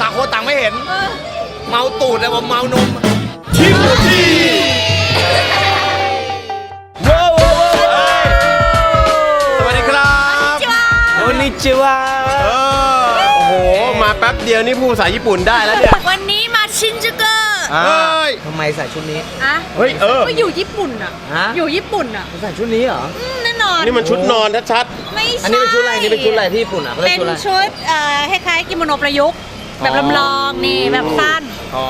ต่างคนต่างไม่เห็น เมาตูดแต่ผมเมานมทิมทีว้าวว้าวว้าวสวัสดีครับโอนิจิวะเออโอ้โห มาแป๊บเดียวนี่พูดภาษาญี่ปุ่นได้แล้วเนี่ยวันนี้มาชินจูกุเฮ้ยทำไมใส่ชุดนี้อะเฮ้ย เออ ก็อยู่ญี่ปุ่นอะฮะอยู่ญี่ปุ่นอะใส่ชุดนี้เหรออืมแน่นอนนี่มันชุดนอนชัดไม่ใช่อันนี้เป็นชุดอะไรนี่เป็นชุดอะไรที่ญี่ปุ่นอะเขาเรียเป็กนชุดอะไรชุดเอ่อคล้ายๆกิโมโนประยุกต์แบบอ๋อลำลองนี่แบบสั้นอ๋อ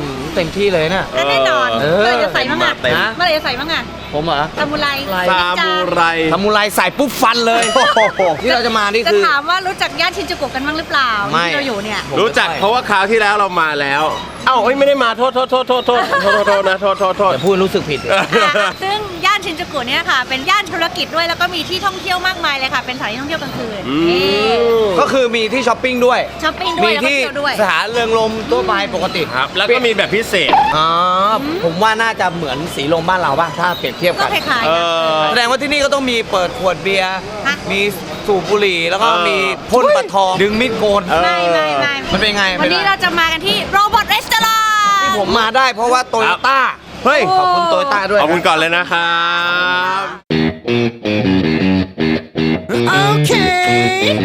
อืมเต็มที่เลยน่ะก็แน่นอนเออ เมื่อไหรจะใส่บ้างอะเต็มฮะเมื่อไหรจะใส่บ้างอะผมเหรอ ซามูไรๆซามูไร ทำมูไรใส่ปุ๊บฟันเลยที่เราจะมานี่จะคือ ถามว่ารู้จักย่านชินจูกุกันบ้างหรือเปล่าไม่ ที่เราอยู่เนี่ย ผมรู้จักเพราะว่าคราวที่แล้วเรามาแล้ว เอ้าเไม่ได้มาโทษโทษโทษโทษโทษโทษนะโทษโทษโทษ แต่พูดรู้สึกผิดซึ่งย่านชินจูกุเนี่ยค่ะ เป็นย่านธุรกิจด้วยแล้วก็มีที่ท่องเที่ยวมากมายเลยค่ะ เป็นสถานที่ท่องเที่ยวกลางคืนก็คือมีที่ช้อปปิ้งด้วย ช้อปปิ้งด้วยแล้วก็ที่เที่ยวด้วย สถานเรืองลมตัวไปปกติครับ แล้วก็มีแบบพิเศษ อ๋อผมว่าน่าจะเหมือนสีลมบ้านเราป่ะ ถ้าเปรียบเทียบกันแสดงว่าที่นี่ก็ต้องมีเปิดขวดเบียร์ ฮะมีสูบบุหรี่แล้วก็เออ มีพ่นปะทองดึงมีดโกน เออ ไม่ไม่ไม่มันเป็นไงวันนี้เราจะมากันที่โรบอทรีสอร์ทที่ผมมาได้เพราะว่าโตโยต้าเฮ้ย ขอบคุณโตโยต้าด้วยขอบคุณก่อนเลยนะครับ Okay.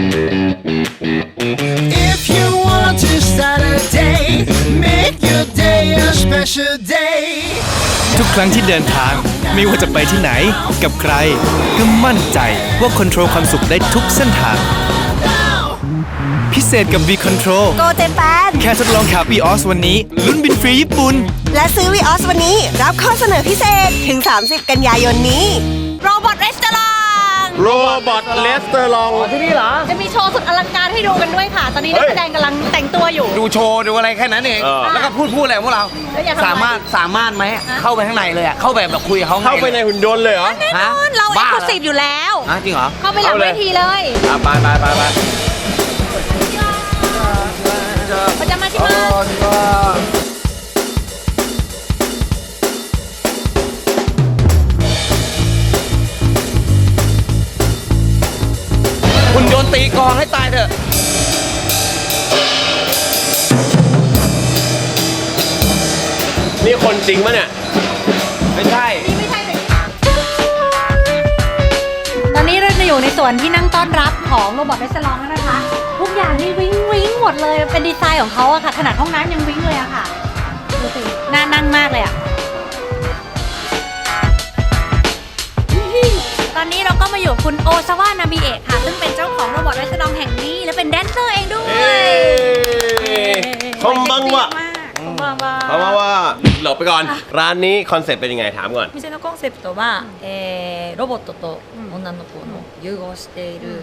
If you want to start a day, make your day a special day. ทุกครั้งที่เดินทาง ไม่ว่าจะไปที่ไหน กับใคร ก็มั่นใจว่าคอนโทรลความสุขได้ทุกเส้นทาง พิเศษกับ V Control โกเจแปนแค่ทดลองขับ v ีออสวันนี้ ลุ้นบินฟรีญี่ปุ่น และซื้อวีออสวันนี้ รับข้อเสนอพิเศษถึง 30 กันยายนนี้ โรบอทรีสอร์ท โรบอทเลสเตอร์ลองที่นี่เหรอ จะมีโชว์สุดอลังการให้ดูกันด้วยค่ะ ตอนนี้นัเฮ้กยแสดงกำลังแต่งตัวอยู่ ดูโชว์ดูอะไรแค่นั้นเอง เออ แล้วก็พูดพูดอะไรของพวกเรา แล้วอยากทำอะไรสามารถสามารถไหมเข้าไปข้างในเลยอะเข้าไปแบบคุยกับเขาเข้าไปในหุ่นยนต์เลยเหรอ แน่นฮะอน เราเอ็กบ้าซ์คเหรอลูซีฟอยู่แล้วฮะจริงเหรอ เข้าไปหลังเอาเลเวย ทีเลยอะไปไปไปไปเขาจะมาชิมะคุ ต์ตีกลองให้ตายเถอะนี่คนจริงปะเนี่ย ไม่ใช่ไม่ใช่เลยตอนนี้เราจะอยู่ในส่วนที่นั่งต้อนรับของโรบอทเรสลองแล้วนะคะ ทุกอย่างนี่วิ้งวิ้งหมดเลย เป็นดีไซน์ของเขาอะค่ะ ขนาดห้องน้ำยังวิ้งเลยอะค่ะ ดูสิ น่านั่งมากเลยอะ ตอนนี้เราก็มาอยู่กับคุณโอซาวะนามิเอะค่ะ ซึ่งเป็นเจ้าของโรบอทเรสลองแห่งนี้ และเป็นแดนเซอร์เองด้วย เอ้ยคอมบังวะ คอมบังวะ เพราะว่าว่าหลบไปก่อน ร้านนี้คอนเซ็ปต์เป็นยังไงถามก่อน 店のコンセプトは、えーロボットと女の子の融合している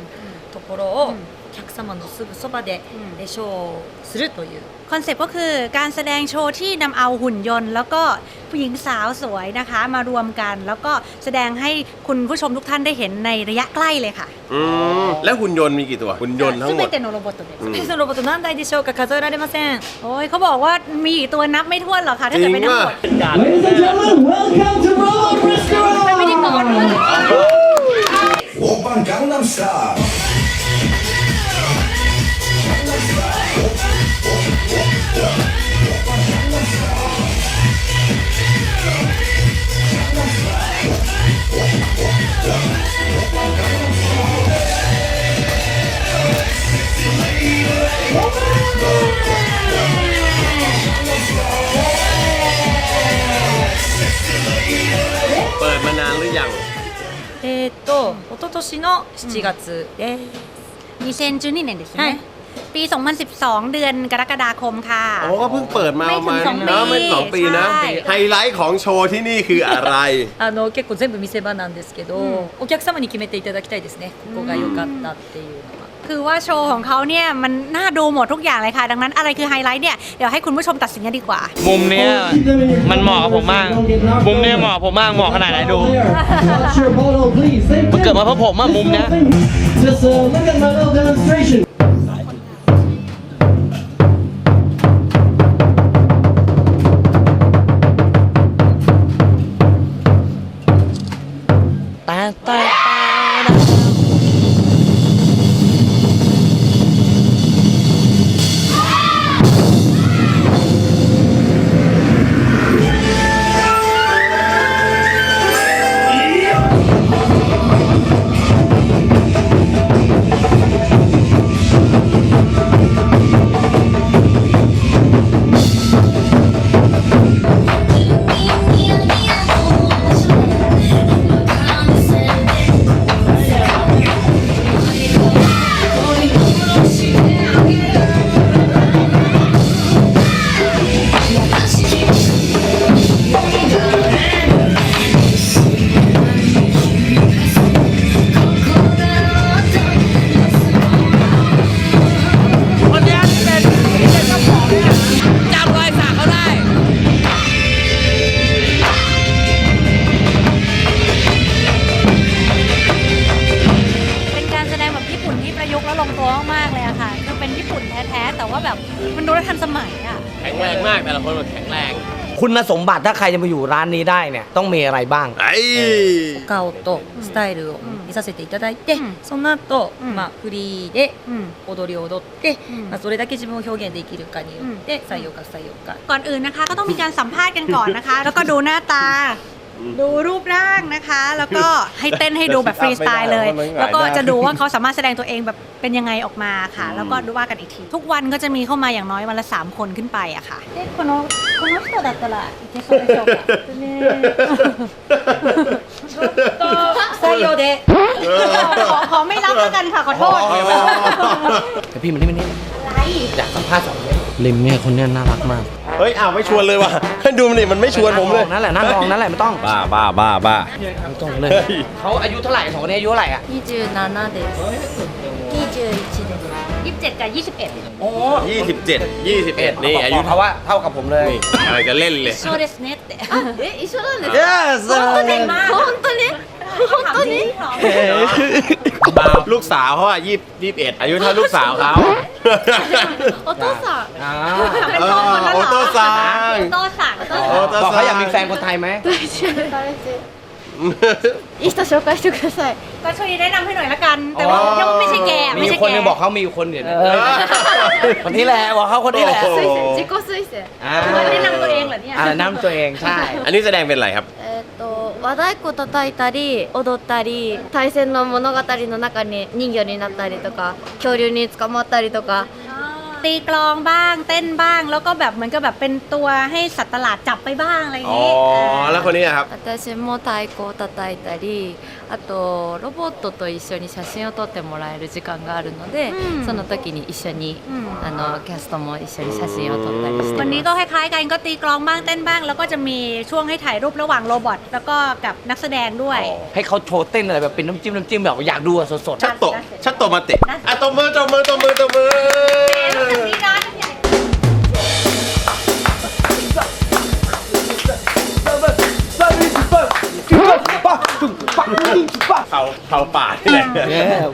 ところを お客様のすぐそばで、えーショーをするという คอนเซ็ปต์ก็คือการแสดงโชว์ที่นำเอาหุ่นยนต์ แล้วก็ผู้หญิงสาวสวยนะคะ มารวมกัน แล้วก็แสดงให้คุณผู้ชมทุกท่านได้เห็นในระยะใกล้เลยค่ะ อืม แล้วหุ่นยนต์มีกี่ตัว หุ่นยนต์ทั้งหมด 全てのロボットです うんそのロボット何台でしょうか数えられません โอ้ยเขาบอกว่ามีกี่ตัวนับไม่ถ้วนหรอกค่ะ ถ้าเกิดเป็นทั้งหมด Ladies and gentlemen, welcome to Robot เป็น Restaurant. พิธีกรด้วย 오빤 강남스타일 เปิดมานานหรือยัง えーっと一昨年の7月です、 มีเซนจูนี่เ นี่ยเด็กใช่ไหม ใช่ ปี 2012 เดือนกรกฎาคมค่ะ โอ้ก็เพิ่งเปิดมา ไม่ ประ ถึง มาณ สองปี นะไม่สองปีนะ ใช่ ไฮไลท์ของโชว์ที่นี่คืออะไร あの結構全部見せ場なんですけど、お客様に決めていただきたいですねここが良かったっていうのは。 คือว่าโชว์ของเขาเนี่ยมันน่าดูหมดทุกอย่างเลยค่ะ ดังนั้นอะไรคือไฮไลท์เนี่ย เดี๋ยวให้คุณผู้ชมตัดสินกันดีกว่า มุมเนี้ยมันเหมาะกับผมมาก มุมเนี้ยเหมาะกับผมมาก เหมาะขนาดไหนดู มันเกิดมาเพราะผมอะมุมเนี้ย Just uh, look at my little demonstration. ละคนแข็งแรง คุณสมบัติถ้าใครจะมาอยู่ร้านนี้ได้เนี่ย ต้องมีอะไรบ้าง ไอ้ 顔とスタイルを見させていただいて、うんその後、うんまあフリーで อืม 踊りを踊って、うんまあ、それだけ自分を表現できるかによって採用か不採用か ก่อนอื่นนะคะก็ต้องมีการสัมภาษณ์กันก่อนนะคะ แล้วก็ดูหน้าตา ดูรูปร่างนะคะ แล้วก็ให้เต้นให้ดูแบบฟรีสไตล์เลย แล้วก็จะดูว่าเขาสามารถแสดงตัวเองแบบเป็นยังไงออกมาค่ะ แล้วก็ดูว่ากันอีกที ทุกวันก็จะมีเข้ามาอย่างน้อยวันละ 3 คนขึ้นไปอะค่ะเอ๊ะคนโนคนโน人だったらいけそうでしょうかね採用で ขอขอไม่รับแล้วกันค่ะขอโทษ แต่พี่มันนี่มันนี่ อะไร อยากสัมภาษณ์สองคนริมเนี่ยคนเนี้ยน่ารักมาก เฮ้ยอ้าวไม่ชวนเลยว่ะ ดูมันนี่มันไม่ชวนผมเลย นั่นแหละนั่งลองนั่นแหละไม่ต้อง บ้าบ้าบ้าบ้า ไม่ต้องเลยเขาอายุเท่าไหร่สองคนนี้อายุเท่าไหร่อ่ะ 27です21ですยี่สิบเจ็ดกับยี่สิบเอ็ด โอ้ ยี่สิบเจ็ดยี่สิบเอ็ดนี่อายุ เขาว่าเท่ากับผมเลย นี่อะไรจะเล่นเลย โชเดสเนต え一緒なんです yes 本当に本当に บ้าลูกสาวเขาอ่ะยี่ยี่สิบเอ็ดอายุเท่าลูกสาวเขา お父さん อ่า เป็นพ่อคนนั้นเหรอ โอโต้ซัง โอโต้สั่งโอโต้ โอ สั่ง โต้ บอก ซั เขาอยากมีแฟนคนไทยไหม いい人紹介してください ก็ช่วยแนะนำให้หน่อยละกัน แต่ว่ายังไม่ใช่แก มี ไม่ อยู่ ใช่ คน แก หนึงบอกเขามีอยู่คนเดียวนะคนนี้แหละบอกเขาคนนี้แหละ โอ้โห 自己推薦 อ่า แนะนำตัวเองเหรอเนี่ย อ่าแนะนำตัวเองใช่ อันนี้แสดงเป็นอะไรครับ えー、と 和太鼓叩いたり踊ったり対戦の物語の中に人魚になったりとか恐竜に捕まったりとか ตีกลองบ้าง เต้นบ้าง แล้วก็แบบเหมือนกับแบบเป็นตัวให้สัตว์ประหลาดจับไปบ้างอะไรอย่าง อ๋อ งี้ แล้วคนนี้อะครับ 私も太鼓を叩いたり あとロボットと一緒に写真を撮ってもらえる時間があるので、うんその時に一緒に、うんあのキャストも一緒に写真を撮ったりして วัน ま นี้ す ก็คล้ายๆกันก็ตีกลองบ้างเต้นบ้าง แล้วก็จะมีช่วงให้ถ่ายรูประหว่างโรบอทแล้วก็กับนักแสดงด้วย ให้เขาโชว์เต้นอะไรแบบเป็นน้ำจิ้มน้ำจิ้มแบบอยากดูอะสด ชัดโตะชัดโตะมาเตะอ่ะตบมือตบมือตบมือตบมือ เขาเขาป่าที่ไหน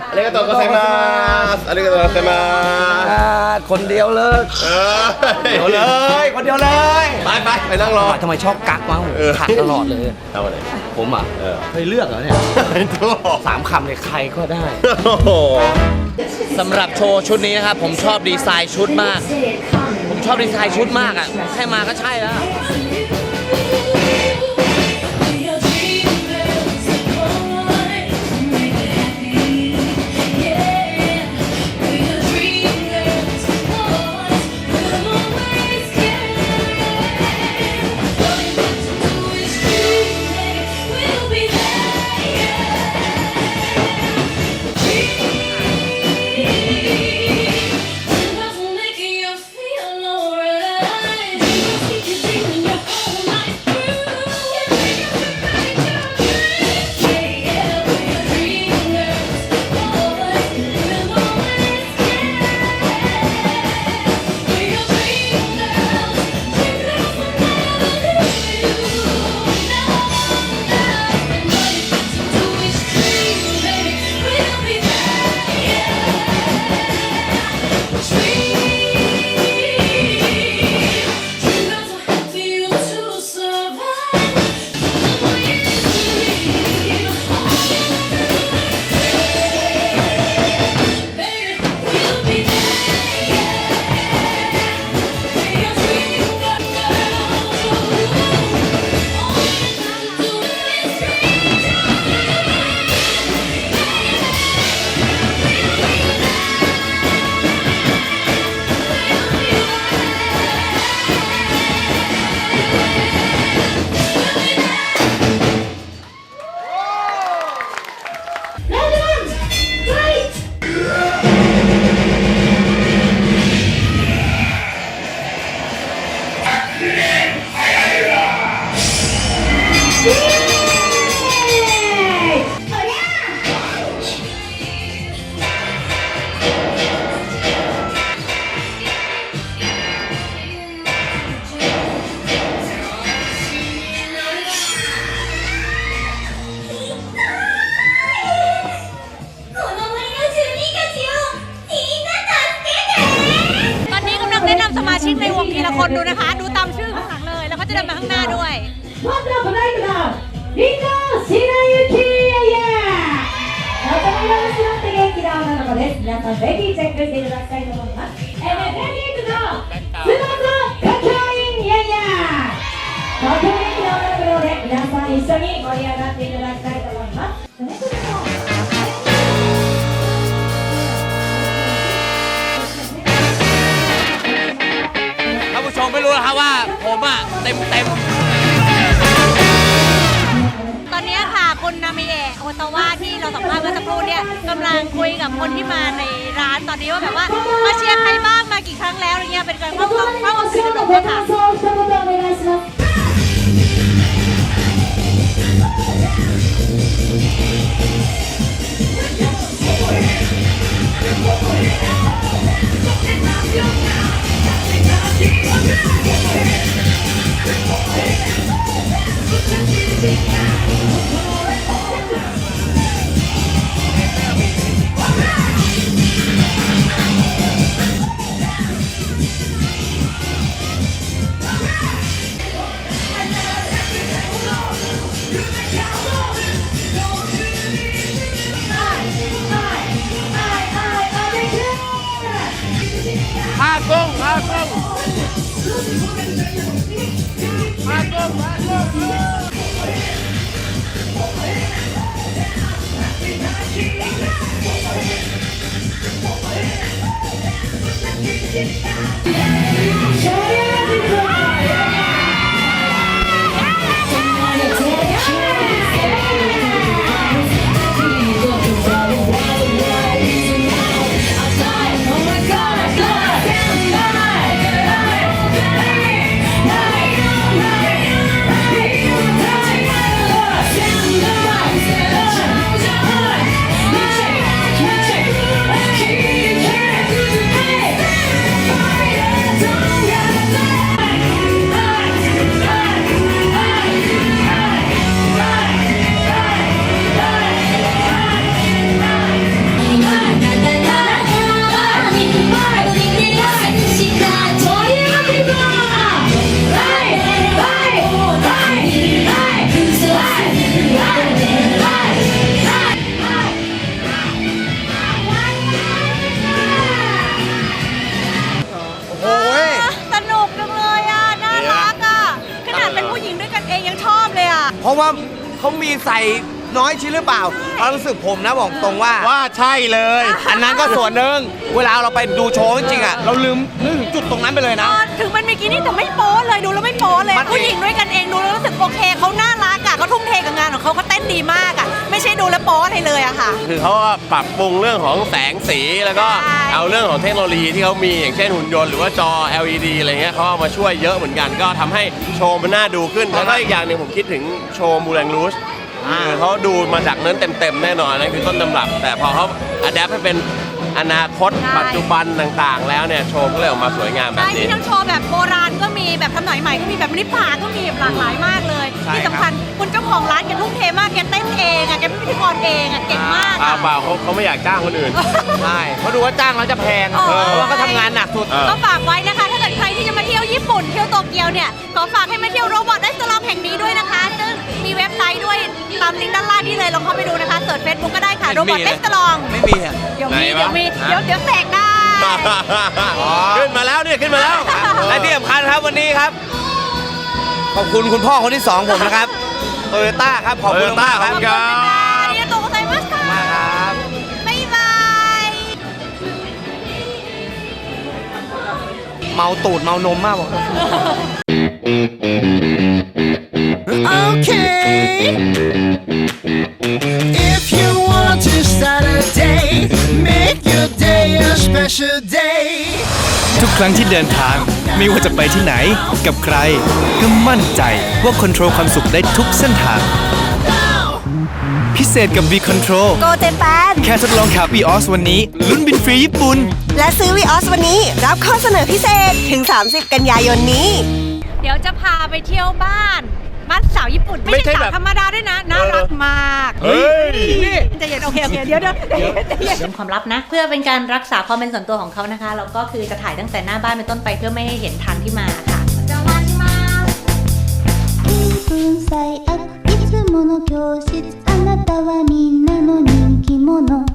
อันนี้ก็ตัวก็ไซมาสอันนี้ก็ตัวก็ไซมาๆอ่าคนเดียวเลยเออเดียวเลย คนเดียวเลย ไปไปไปนั่งรอทำไมชอบกักวะเออขัดตลอดเลยทำอะไรผมอะเออเคยเลือกเหรอเนี่ยสามคำเลยใครก็ได้สำหรับโชว์ชุดนี้นะครับ ผมชอบดีไซน์ชุดมาก ผมชอบดีไซน์ชุดมากอะแค่มาก็ใช่แล้ว のです。皆さんぜひチェックしていただきたいと思います。エメガニックのスマートカカインイヤイヤカカインの音楽で皆さん一緒に盛り上がっていただきたいと思いますのผู้ชมไม่รู้นะครับว่าผมอะเต็มเต็ม มิเอะโอซาวะที่เราสัมภาษณ์เมื่อสักครู่เนี่ยกำลังคุยกับคนที่มาในร้านตอนนี้ว่าแบบว่ามาเชียร์ใครบ้างมากี่ครั้งแล้วอะไรเงี้ยเป็นการเข้าเข้าเข้ากับคืนสนุกเลยค่ะ โเพราะว่าเขามีใส่ น้อยชิ้นหรือเปล่าความรู้สึกผมนะบอกตรงว่า ว่าใช่เลย อันนั้นก็ส่วนหนึ่งเวลาเราไปดูโชว์จริงๆอะเราลืมนึกถึงจุดตรงนั้นไปเลยนะเออถึงเป็นมิกินี่แต่ไม่โป๊เลยดูแล้วไม่โป๊เลยมันผู้หญิงด้วยกันเองดูแล้วรู้สึกโอเคเขาน่ารักอะเขาทุ่มเทกับงานของเขาเขาเต้นดีมากอะไม่ใช่ดูแล้วโป๊อะไรเลยอะค่ะ คือเขาก็ปรับปรุงเรื่องของแสงสีแล้วก็ใช่ เอาเรื่องของเทคโนโลยีที่เขามีอย่างเช่นหุ่นยนต์หรือว่าจอ LED อะไรเงี้ยเขาเอามาช่วยเยอะเหมือนกัน ก็ทำให้โชว์มันน่าดูขึ้นแล้วก็อีกอย่างหนึ่งผมคิดถึงโชว์มูแรงรูช คือเขาดูมาจากนั้นเต็มๆแน่นอนนั่นคือต้นตำรับ แต่พอเขาอัดแอปให้เป็นอนาคต ใช่ ปัจจุบันต่างๆ แล้วเนี่ยโชว์ก็เลยออกมาสวยงามแบบใช่นี้ ที่ทั้งโชว์แบบโบราณก็มีแบบสมัยใหม่ก็มีแบบริบผาก็มีแบบหลากหลายมากเลย ใช่ที่สำคัญคุณเจ้าของร้านแกทุ่มเทมากแกเต้นเองอะแกเป็นพิธีกรเองอะเก่งมากอ่าอะ เปล่าเขาเขาไม่อยากจ้างคนอื่น ใช่เขาดูว่าจ้างแล้วจะแพง เออ เพราะว่าเขาทำงานหนักสุด เออ ก็ฝากไว้นะคะ ถ้าเกิดใครที่จะมาเที่ยวญี่ปุ่น เที่ยวโตเกียวเนี่ย ขอฝากให้มาเที่ยวโรบอทได้สลองแห่งนี้ด้วยนะคะ ซึ่งมีเว็บไซต์ด้วยตามลิงก์ด้านล่างนี่เลยลองเข้าไปดูนะคะเสิร์ชเฟซบุ๊กก็ได้ค่ะโรบอทเบสตลองไม่มีเดี๋ยวมีเดี๋ยวมีเดี๋ยวเดี๋ยวแตกได้ขึ้นมาแล้วเนี่ยขึ้นมาแล้ว และที่สำคัญครับวันนี้ครับ ขอบคุณคุณพ่อคนที่สองผมนะครับโตโยต้าครับขอบคุณมากครับมาครั อัม่บาย เมาตูดเมานมมากบอกค If you want to start a day, make your day a special day. ทุกครั้งที่เดินทาง ไม่ว่าจะไปที่ไหน กับใคร ก็มั่นใจว่าคอนโทรลความสุขได้ทุกเส้นทาง พิเศษกับ V Control โกเจแปนแค่ทดลองขับ v ีออสวันนี้ ลุ้นบินฟรีญี่ปุ่น และซื้อวีออสวันนี้ รับข้อเสนอพิเศษถึง 30 กันยายนนี้ เดี๋ยวจะพาไปเที่ยวบ้าน บ้านสาวญี่ปุ่น ไม่ใช่สาวธรรมดาด้วยนะ น่ารักมากเฮ้ยใจเย็นโอเคโอเคเดี๋ยวเดี๋ยวเดี๋ยวความลับนะ เพื่อเป็นการรักษาความเป็นส่วนตัวของเขานะคะแล้วก็คือจะถ่ายตั้งแต่หน้าบ้านเป็นต้นไปเพื่อไม่ให้เห็นทางที่มาค่ะ文才悪いつもの